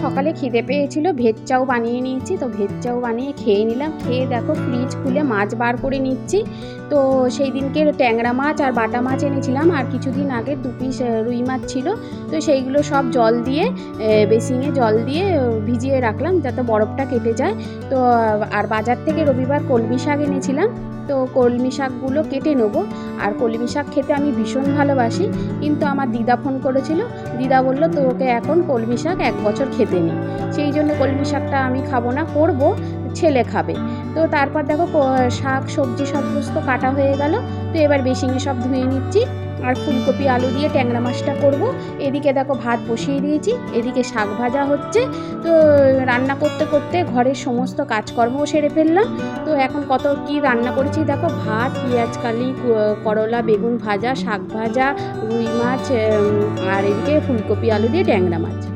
সকালে খিদে পেয়েছিল, ভেজ চাউ বানিয়ে নিয়েছি, তো ভেজ চাউ বানিয়ে খেয়ে নিলাম। খেয়ে দেখো ফ্রিজ খুলে মাছ বার করে নিচ্ছি। তো সেই দিনকে ট্যাংরা মাছ আর বাটা মাছ এনেছিলাম, আর কিছুদিন আগে দু পিস রুই মাছ ছিল। তো সেইগুলো সব জল দিয়ে বেসিংয়ে জল দিয়ে ভিজিয়ে রাখলাম যাতে বরফটা কেটে যায়। তো আর বাজার থেকে রবিবার কলমি শাক এনেছিলাম, তো কলমি শাকগুলো কেটে নেব। আর কলমি শাক খেতে আমি ভীষণ ভালোবাসি, কিন্তু আমার দিদা ফোন করেছিল দিদা বলল তোকে এখন কলমি শাক এক বছর খেতে নি। সেই জন্য কলমি শাকটা আমি খাব না, করব, ছেলে খাবে। তো তারপর দেখো শাক, সবজি সমস্ত কাটা হয়ে গেল। তো এবার বেসিংয়ে সব ধুয়ে নিচ্ছি। আর ফুলকপি, আলু দিয়ে ট্যাংরা মাছটা করব। এদিকে দেখো ভাত বসিয়ে দিয়েছি, এদিকে শাক ভাজা হচ্ছে। তো রান্না করতে করতে ঘরের সমস্ত কাজকর্মও সেরে ফেললাম। তো এখন কত কি রান্না করেছি দেখো, ভাত, পেঁয়াজ কালি করলা, বেগুন ভাজা, শাক ভাজা, রুই মাছ আর এদিকে ফুলকপি, আলু দিয়ে ট্যাংরা মাছ।